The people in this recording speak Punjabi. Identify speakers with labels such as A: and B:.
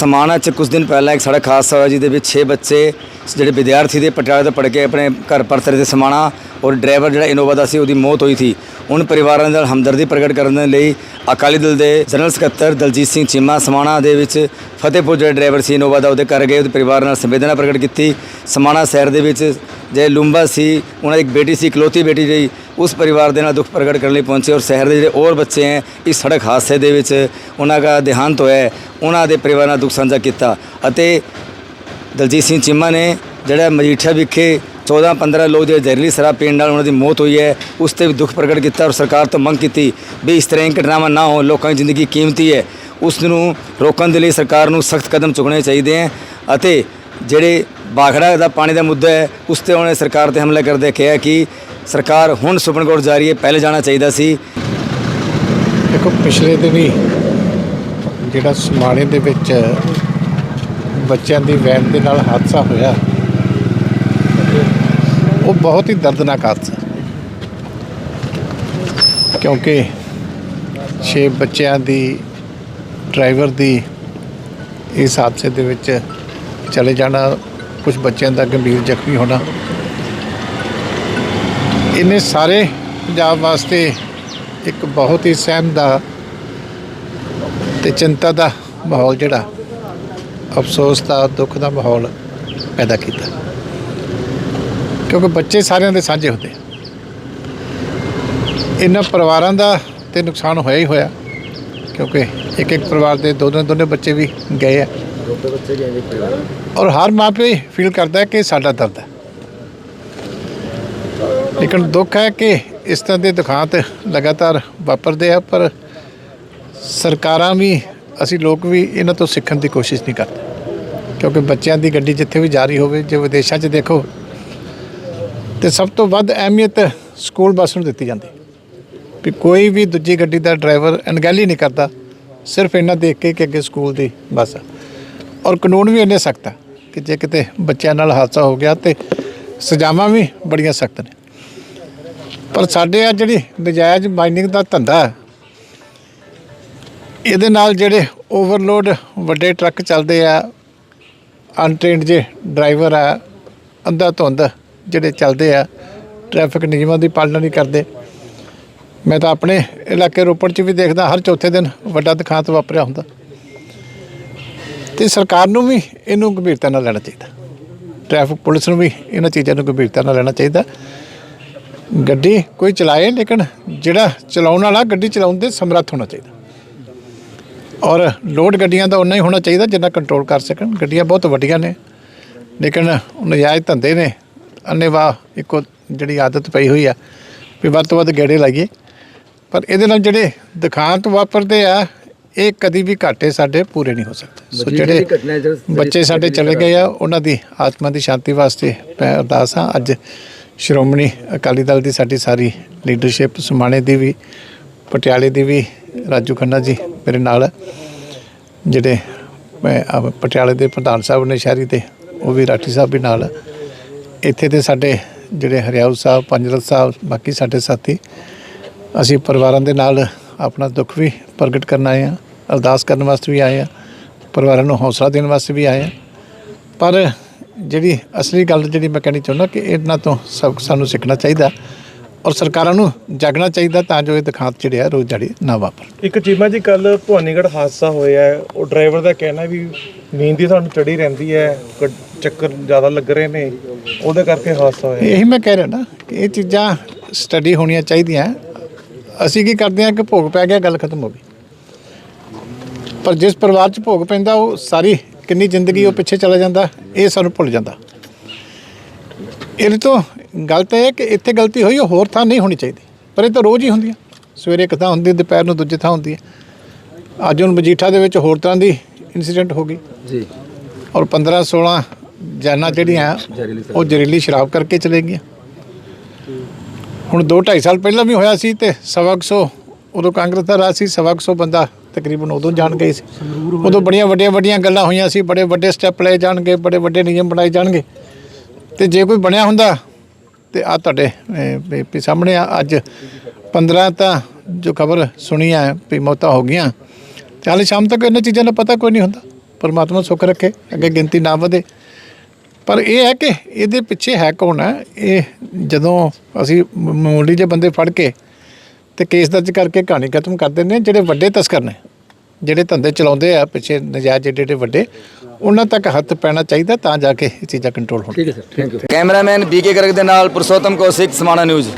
A: ਸਮਾਣਾ ਚ ਕੁਝ ਦਿਨ ਪਹਿਲਾਂ ਇੱਕ ਸੜਕ ਹਾਦਸਾ ਹੋਇਆ ਜਿਹਦੇ ਵਿੱਚ 6 ਬੱਚੇ, ਜਿਹੜੇ ਵਿਦਿਆਰਥੀ ਦੇ ਪਟਿਆਲੇ ਤੋਂ ਪੜ੍ਹ ਕੇ ਆਪਣੇ ਘਰ ਪਰਤਰੇ 'ਤੇ ਸਮਾਣਾ ਔਰ ਡਰਾਈਵਰ ਜਿਹੜਾ ਇਨੋਵਾ ਦਾ ਸੀ, ਉਹਦੀ ਮੌਤ ਹੋਈ ਸੀ। ਉਹਨਾਂ ਪਰਿਵਾਰਾਂ ਨਾਲ ਹਮਦਰਦੀ ਪ੍ਰਗਟ ਕਰਨ ਦੇ ਲਈ ਅਕਾਲੀ ਦਲ ਦੇ ਜਨਰਲ ਸਕੱਤਰ ਦਲਜੀਤ ਸਿੰਘ ਚੀਮਾ ਸਮਾਣਾ ਦੇ ਵਿੱਚ ਫਤਿਹਪੁਰ ਜਿਹੜੇ ਡਰਾਈਵਰ ਸੀ, ਇਨੋਵਾ ਦਾ, ਉਹਦੇ ਘਰ ਗਏ, ਉਹਦੇ ਪਰਿਵਾਰ ਨਾਲ ਸੰਵੇਦਨਾ ਪ੍ਰਗਟ ਕੀਤੀ। ਸਮਾਣਾ ਸ਼ਹਿਰ ਦੇ ਵਿੱਚ ਜੇ ਲੁੰਬਾ ਸੀ, ਉਹਨਾਂ ਦੀ ਇੱਕ ਬੇਟੀ ਸੀ, ਇਕਲੌਤੀ ਬੇਟੀ ਜਿਹੜੀ ਉਸ ਪਰਿਵਾਰ ਦੇ ਨਾਲ ਦੁੱਖ ਪ੍ਰਗਟ ਕਰਨ ਲਈ ਪਹੁੰਚੇ ਔਰ ਸ਼ਹਿਰ ਦੇ ਜਿਹੜੇ ਹੋਰ ਬੱਚੇ ਹੈ, ਇਸ ਸੜਕ ਹਾਦਸੇ ਦੇ ਵਿੱਚ ਉਹਨਾਂ ਦਾ ਦੇਹਾਂਤ ਹੋਇਆ ਉਹਨਾਂ ਦੇ ਪਰਿਵਾਰ ਨਾਲ ਦੁੱਖ ਸਾਂਝਾ ਕੀਤਾ। ਅਤੇ ਦਲਜੀਤ ਸਿੰਘ ਚੀਮਾ ਨੇ ਜਿਹੜਾ ਮਜੀਠਾ ਵਿਖੇ 14 15 ਲੋਕ ਜਿਹੜੇ ਜ਼ਹਿਰੀਲੀ ਸ਼ਰਾਬ ਪੀਣ ਨਾਲ ਉਹਨਾਂ ਦੀ ਮੌਤ ਹੋਈ ਹੈ, ਉਸ ਤੇ ਵੀ ਦੁੱਖ ਪ੍ਰਗਟ ਕੀਤਾ ਔਰ ਸਰਕਾਰ ਤੋਂ ਮੰਗ ਕੀਤੀ ਵੀ ਇਸ ਤਰ੍ਹਾਂ ਦੀਆਂ ਘਟਨਾਵਾਂ ਨਾ ਹੋਣ, ਲੋਕਾਂ ਦੀ ਜ਼ਿੰਦਗੀ ਕੀਮਤੀ ਹੈ। ਉਸ ਨੂੰ ਰੋਕਣ ਦੇ ਲਈ ਸਰਕਾਰ ਨੂੰ ਸਖਤ ਕਦਮ ਚੁੱਕਣੇ ਚਾਹੀਦੇ ਹੈ ਅਤੇ ਜਿਹੜੇ ਬਾਖੜਾ ਦਾ ਪਾਣੀ ਦਾ ਮੁੱਦਾ ਹੈ, ਉਸ ਤੇ ਉਹਨੇ ਸਰਕਾਰ ਤੇ ਹਮਲਾ ਕਰਦੇ ਕਿਹਾ ਕਿ ਸਰਕਾਰ ਹੁਣ ਸੁਪਰੀਮ ਕੋਰਟ ਜਾ ਰਹੀ ਹੈ, ਪਹਿਲੇ ਜਾਣਾ ਚਾਹੀਦਾ ਸੀ।
B: ਦੇਖੋ, ਪਿਛਲੇ ਦਿਨੀ ਜਿਹੜਾ ਸਮਾਣੇ ਦੇ ਵਿੱਚ ਬੱਚਿਆਂ ਦੀ ਵੈਨ ਦੇ ਨਾਲ ਹਾਦਸਾ ਹੋਇਆ, ਉਹ ਬਹੁਤ ਹੀ ਦਰਦਨਾਕ ਹਾਦਸਾ। ਕਿਉਂਕਿ 6 ਬੱਚਿਆਂ ਦੀ, ਡਰਾਈਵਰ ਦੀ ਇਸ ਹਾਦਸੇ ਦੇ ਵਿੱਚ ਚਲੇ ਜਾਣਾ ਕੁਝ ਬੱਚਿਆਂ ਦਾ ਗੰਭੀਰ ਜ਼ਖਮੀ ਹੋਣਾ ਇਹਨੇ ਸਾਰੇ ਪੰਜਾਬ ਵਾਸਤੇ ਇੱਕ ਬਹੁਤ ਹੀ ਸਹਿਮ ਦਾ ਤੇ ਚਿੰਤਾ ਦਾ ਮਾਹੌਲ ਜਿਹੜਾ ਅਫਸੋਸ ਦਾ ਦੁੱਖ ਦਾ ਮਾਹੌਲ ਪੈਦਾ ਕੀਤਾ। ਕਿਉਂਕਿ ਬੱਚੇ ਸਾਰਿਆਂ ਦੇ ਸਾਂਝੇ ਹੁੰਦੇ। ਇਹਨਾਂ ਪਰਿਵਾਰਾਂ ਦਾ ਤੇ ਨੁਕਸਾਨ ਹੋਇਆ ਹੀ ਹੋਇਆ ਕਿਉਂਕਿ ਇੱਕ ਇੱਕ ਪਰਿਵਾਰ ਦੇ ਦੋ ਦੋ ਦੋਨੇ ਬੱਚੇ ਵੀ ਗਏ ਆ। ਔਰ ਹਰ ਮਾਪੇ ਫੀਲ ਕਰਦਾ ਕਿ ਸਾਡਾ ਦਰਦ ਹੈ। ਲੇਕਿਨ ਦੁੱਖ ਹੈ ਕਿ ਇਸ ਤਰ੍ਹਾਂ ਦੇ ਦੁਖਾਂਤ ਲਗਾਤਾਰ ਵਾਪਰਦੇ ਆ, ਪਰ ਸਰਕਾਰਾਂ ਵੀ, ਅਸੀਂ ਲੋਕ ਵੀ ਇਹਨਾਂ ਤੋਂ ਸਿੱਖਣ ਦੀ ਕੋਸ਼ਿਸ਼ ਨਹੀਂ ਕਰਦੇ। ਕਿਉਂਕਿ ਬੱਚਿਆਂ ਦੀ ਗੱਡੀ ਜਿੱਥੇ ਵੀ ਜਾਰੀ ਹੋਵੇ, ਜੇ ਵਿਦੇਸ਼ਾਂ 'ਚ ਦੇਖੋ, ਤੇ ਸਭ ਤੋਂ ਵੱਧ ਅਹਿਮੀਅਤ ਸਕੂਲ ਬੱਸ ਨੂੰ ਦਿੱਤੀ ਜਾਂਦੀ। ਵੀ ਕੋਈ ਵੀ ਦੂਜੀ ਗੱਡੀ ਦਾ ਡਰਾਈਵਰ ਅਣਗਹਿਲੀ ਨਹੀਂ ਕਰਦਾ, ਸਿਰਫ ਇਹਨਾਂ ਦੇਖ ਕੇ ਕਿ ਅੱਗੇ ਸਕੂਲ ਦੀ ਬੱਸ ਆ। ਔਰ ਕਾਨੂੰਨ ਵੀ ਇੰਨੇ ਸਖਤ ਆ ਕਿ ਜੇ ਕਿਤੇ ਬੱਚਿਆਂ ਨਾਲ ਹਾਦਸਾ ਹੋ ਗਿਆ ਤੇ ਸਜ਼ਾਵਾਂ ਵੀ ਬੜੀਆਂ ਸਖਤ ਨੇ। ਪਰ ਸਾਡੇ ਆ ਜਿਹੜੀ ਨਜਾਇਜ਼ ਮਾਈਨਿੰਗ ਦਾ ਧੰਦਾ ਇਹਦੇ ਨਾਲ ਜਿਹੜੇ ਓਵਰਲੋਡ ਵੱਡੇ ਟਰੱਕ ਚੱਲਦੇ ਆ ਅਨਟ੍ਰੇਨਡ ਜੇ ਡਰਾਈਵਰ ਆ, ਅੰਧਾ ਧੁੰਦ ਜਿਹੜੇ ਚੱਲਦੇ ਆ ਟ੍ਰੈਫਿਕ ਨਿਯਮਾਂ ਦੀ ਪਾਲਣਾ ਨਹੀਂ ਕਰਦੇ। ਮੈਂ ਤਾਂ ਆਪਣੇ ਇਲਾਕੇ ਰੋਪੜ 'ਚ ਵੀ ਦੇਖਦਾ, ਹਰ ਚੌਥੇ ਦਿਨ ਵੱਡਾ ਦੁਖਾਂਤ ਵਾਪਰਿਆ ਹੁੰਦਾ। ਤੇ ਸਰਕਾਰ ਨੂੰ ਵੀ ਇਹਨੂੰ ਗੰਭੀਰਤਾ ਨਾਲ ਲੈਣਾ ਚਾਹੀਦਾ। ਟ੍ਰੈਫਿਕ ਪੁਲਿਸ ਨੂੰ ਵੀ ਇਹਨਾਂ ਚੀਜ਼ਾਂ ਨੂੰ ਗੰਭੀਰਤਾ ਨਾਲ ਲੈਣਾ ਚਾਹੀਦਾ। ਗੱਡੀ ਕੋਈ ਚਲਾਏ ਲੇਕਿਨ ਜਿਹੜਾ ਚਲਾਉਣ ਵਾਲਾ ਗੱਡੀ ਚਲਾਉਣ ਦੇ ਸਮਰੱਥ ਹੋਣਾ ਚਾਹੀਦਾ। ਔਰ ਲੋਡ ਗੱਡੀਆਂ ਦਾ ਉਨਾ ਹੀ ਹੋਣਾ ਚਾਹੀਦਾ ਜਿੰਨਾ ਕੰਟਰੋਲ ਕਰ ਸਕਣ। ਗੱਡੀਆਂ ਬਹੁਤ ਵੱਡੀਆਂ ਨੇ ਲੇਕਿਨ ਨਜਾਇਜ਼ ਧੰਦੇ ਨੇ। ਅੰਨੇਵਾਹ ਇੱਕੋ ਜਿਹੜੀ ਆਦਤ ਪਈ ਹੋਈ ਆ ਵੀ ਵੱਧ ਤੋਂ ਵੱਧ ਗੇੜੇ ਲਾਈਏ। ਪਰ ਇਹਦੇ ਨਾਲ ਜਿਹੜੇ ਦੁਖਾਂਤ ਵਾਪਰਦੇ ਆ ਇਹ ਕਦੀ ਵੀ ਘਾਟੇ ਸਾਡੇ ਪੂਰੇ ਨਹੀਂ ਹੋ ਸਕਦੇ। ਸੋ ਜਿਹੜੇ ਬੱਚੇ ਸਾਡੇ ਚਲੇ ਗਏ ਆ ਉਹਨਾਂ ਦੀ ਆਤਮਾ ਦੀ ਸ਼ਾਂਤੀ ਵਾਸਤੇ ਮੈਂ ਅਰਦਾਸ ਹਾਂ। ਅੱਜ ਸ਼੍ਰੋਮਣੀ ਅਕਾਲੀ ਦਲ ਦੀ ਸਾਡੀ ਸਾਰੀ ਲੀਡਰਸ਼ਿਪ ਸਮਾਣੇ ਦੀ ਵੀ, ਪਟਿਆਲੇ ਦੀ ਵੀ, ਰਾਜੂ ਖੰਨਾ ਜੀ ਮੇਰੇ ਨਾਲ, ਜਿਹੜੇ ਮੈਂ ਪਟਿਆਲੇ ਦੇ ਪ੍ਰਧਾਨ ਸਾਹਿਬ ਨੇ ਸ਼ਹਿਰੀ ਦੇ, ਉਹ ਵੀ ਰਾਠੀ ਸਾਹਿਬ ਵੀ ਨਾਲ। ਇੱਥੇ ਦੇ ਸਾਡੇ ਜਿਹੜੇ ਹਰਿਆਊ ਸਾਹਿਬ, ਪੰਜਰਤ ਸਾਹਿਬ, ਬਾਕੀ ਸਾਡੇ ਸਾਥੀ, ਅਸੀਂ ਪਰਿਵਾਰਾਂ ਦੇ ਨਾਲ ਆਪਣਾ ਦੁੱਖ ਵੀ ਪ੍ਰਗਟ ਕਰਨ ਆਏ ਆ ਅਰਦਾਸ ਕਰਨ ਵਾਸਤੇ ਵੀ ਆਏ ਆ ਪਰਿਵਾਰਾਂ ਨੂੰ ਹੌਸਲਾ ਦੇਣ ਵਾਸਤੇ ਵੀ ਆਏ ਆ ਪਰ ਜਿਹੜੀ ਅਸਲੀ ਗੱਲ ਜਿਹੜੀ ਮੈਂ ਕਹਿਣੀ ਚਾਹੁੰਦਾ ਕਿ ਇਹਨਾਂ ਤੋਂ ਸਭ ਸਾਨੂੰ ਸਿੱਖਣਾ ਚਾਹੀਦਾ ਔਰ ਸਰਕਾਰਾਂ ਨੂੰ ਜਾਗਣਾ ਚਾਹੀਦਾ ਤਾਂ ਜੋ ਇਹ ਦਿਖਾਂਤ ਜਿਹੜੇ ਆ ਰੋਜ਼ ਜੜੀ ਨਾ ਵਾਪਰਨ
C: ਇੱਕ ਚੀਮਾ ਜੀ ਕੱਲ ਭਵਾਨੀਗੜ੍ਹ ਹਾਦਸਾ ਹੋਇਆ ਉਹ ਡਰਾਈਵਰ ਦਾ ਕਹਿਣਾ ਵੀ ਨੀਂਦ ਦੀ ਸਾਨੂੰ ਚੜੀ ਰਹਿੰਦੀ ਹੈ ਚੱਕਰ ਜ਼ਿਆਦਾ ਲੱਗ ਰਹੇ ਨੇ। ਉਹਦੇ ਕਰਕੇ ਹਾਦਸਾ ਹੋਇਆ
B: ਇਹੀ ਮੈਂ ਕਹਿ ਰਿਹਾ ਨਾ ਕਿ ਇਹ ਚੀਜ਼ਾਂ ਸਟੱਡੀ ਹੋਣੀਆਂ ਚਾਹੀਦੀਆਂ। ਅਸੀਂ ਕੀ ਕਰਦੇ ਹਾਂ ਕਿ ਭੋਗ ਪੈ ਗਿਆ ਗੱਲ ਖਤਮ ਹੋ ਗਈ। ਪਰ ਜਿਸ ਪਰਿਵਾਰ 'ਚ ਭੋਗ ਪੈਂਦਾ ਉਹ ਸਾਰੀ ਕਿੰਨੀ ਜ਼ਿੰਦਗੀ ਉਹ ਪਿੱਛੇ ਚਲਾ ਜਾਂਦਾ ਇਹ ਸਾਨੂੰ ਭੁੱਲ ਜਾਂਦਾ। ਇਹਦੇ ਤੋਂ ਗਲਤ ਇਹ ਹੈ ਕਿ ਇੱਥੇ ਗਲਤੀ ਹੋਈ ਉਹ ਹੋਰ ਥਾਂ ਨਹੀਂ ਹੋਣੀ ਚਾਹੀਦੀ। ਪਰ ਇਹ ਤਾਂ ਰੋਜ਼ ਹੀ ਹੁੰਦੀ ਹੈ ਸਵੇਰੇ ਇੱਕ ਥਾਂ ਹੁੰਦੀ ਦੁਪਹਿਰ ਨੂੰ ਦੂਜੀ ਥਾਂ ਹੁੰਦੀ ਹੈ। ਅੱਜ ਹੁਣ ਮਜੀਠਾ ਦੇ ਵਿੱਚ ਹੋਰ ਤਰ੍ਹਾਂ ਦੀ ਇਨਸੀਡੈਂਟ ਹੋ ਗਈ।
A: ਜੀ।
B: ਔਰ 15 16 ਜਾਨਾਂ ਜਿਹੜੀਆਂ ਉਹ ਜ਼ਹਿਰੀਲੀ ਸ਼ਰਾਬ ਕਰਕੇ ਚਲੇ ਗਈਆਂ। ਹੁਣ 2 2.5 ਸਾਲ ਪਹਿਲਾਂ ਵੀ ਹੋਇਆ ਸੀ ਤੇ ਸਵਾ ਕੁ ਸੌ ਉਦੋਂ ਕਾਂਗਰਸ ਦਾ ਰਾਜ ਸੀ ਸਵਾ ਕੁ ਸੌ ਬੰਦਾ ਤਕਰੀਬਨ ਉਦੋਂ ਜਾਣ ਗਏ ਸੀ। ਉਦੋਂ ਬੜੀਆਂ ਵੱਡੀਆਂ ਵੱਡੀਆਂ ਗੱਲਾਂ ਹੋਈਆਂ ਸੀ ਬੜੇ ਵੱਡੇ ਸਟੈਪ ਲਏ ਜਾਣਗੇ ਬੜੇ ਵੱਡੇ ਨਿਯਮ ਬਣਾਏ ਜਾਣਗੇ। ਤੇ ਜੇ ਕੋਈ ਬਣਿਆ ਹੁੰਦਾ ਤੇ ਆ ਤੁਹਾਡੇ ਵੀ- ਸਾਹਮਣੇ ਆ ਅੱਜ 15 ਤਾਂ ਜੋ ਖਬਰ ਸੁਣੀ ਹੈ ਵੀ ਮੌਤਾਂ ਹੋ ਗਈਆਂ। ਤੇ ਹਾਲੇ ਸ਼ਾਮ ਤੱਕ ਇਹਨਾਂ ਚੀਜ਼ਾਂ ਦਾ ਪਤਾ ਕੋਈ ਨਹੀਂ ਹੁੰਦਾ। ਪਰਮਾਤਮਾ ਸੁੱਖ ਰੱਖੇ ਅੱਗੇ ਗਿਣਤੀ ਨਾ ਵਧੇ। ਪਰ ਇਹ ਹੈ ਕਿ ਇਹਦੇ ਪਿੱਛੇ ਹੈ ਕੌਣ ਹੈ? ਇਹ ਜਦੋਂ ਅਸੀਂ ਮ- ਮਾਮੂਲੀ ਜਿਹੇ ਬੰਦੇ ਫੜ ਕੇ ਤੇ ਕੇਸ ਦਰਜ ਕਰਕੇ ਕਹਾਣੀ ਖਤਮ ਕਰ ਦਿੰਦੇ ਹਾਂ ਜਿਹੜੇ ਵੱਡੇ ਤਸਕਰ ਨੇ ਜਿਹੜੇ ਧੰਦੇ ਚਲਾਉਂਦੇ ਆ ਪਿੱਛੇ ਨਜਾਇਜ਼ ਜਿਹੜੇ ਜਿਹੜੇ ਵੱਡੇ ਉਹਨਾਂ ਤੱਕ ਹੱਥ ਪੈਣਾ ਚਾਹੀਦਾ ਤਾਂ ਜਾ ਕੇ ਇਹ ਚੀਜ਼ਾਂ ਕੰਟਰੋਲ ਹੋਣ।
A: ਕੈਮਰਾਮੈਨ ਬੀਕੇ ਗਰਗ ਦੇ ਨਾਲ ਪੁਰਸ਼ੋਤਮ ਕੌਸ਼ਿਕ ਸਮਾਣਾ ਨਿਊਜ਼